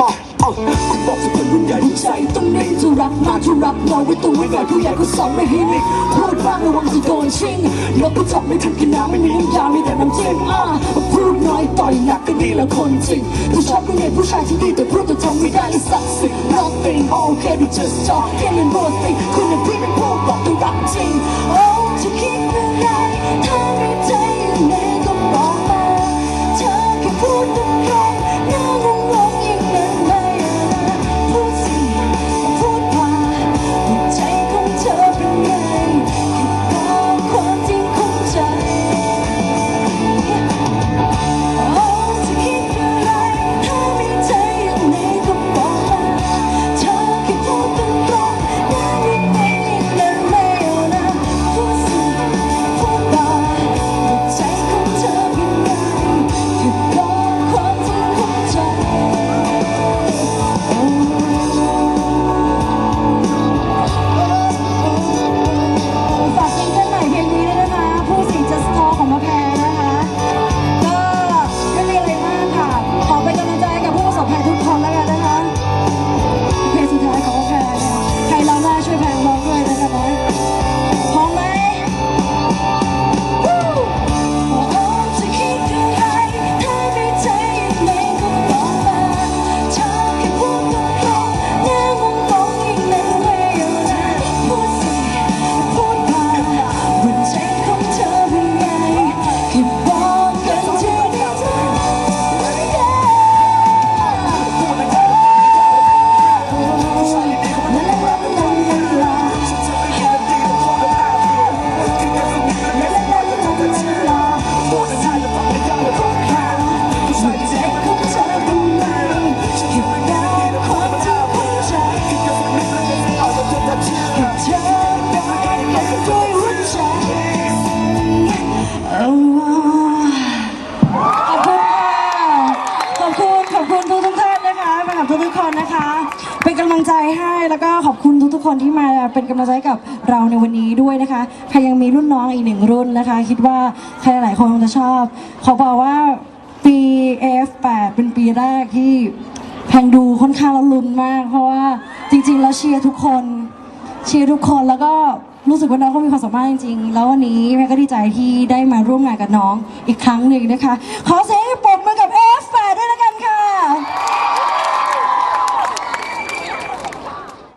มาเอาคุณบอกจะเป็นรุ่นใหญ่รุ่นใหญ่ตรงนี้จะรักมาจะรักน้อยไว้ตรงไว้หน่ผู้ใหญ่ก็สอนไม่ให้นิ่งพูดบ้างระวังจะโดนชิงแล้วก็จับไม่ทันกินน้ำไม่มีน้ำยามีแต่น้ำจิ้มอะพูดน้อยต่อยหนักก็ดีแล้วคนจริงผู้ชายก็เห็นผู้ชายที่ดีแต่พูดแต่ทำไม่ได้สักสิ่ง nothing okay we just talk แค่ แล้วก็ขอบคุณทุกๆคนที่มาเป็นกำลังใจกับเราในวันนี้ด้วยนะคะใครยังมีรุ่นน้องอีกหนึ่งรุ่นนะคะ คิดว่าใครหลายคนคงจะชอบ ขอบอกว่าปี F8 เป็นปีแรกที่แพงดูค่อนข้างแล้วลุ้นมาก เพราะว่าจริง ๆ แล้วเชียร์ทุกคนเชียร์ทุกคนแล้วก็รู้สึกว่าน้องเขามีความสามารถจริงๆ แล้ววันนี้แม่ก็ดีใจที่ได้มาร่วมงานกับน้องอีกครั้งหนึ่งนะคะ ขอเสียงปรบมือ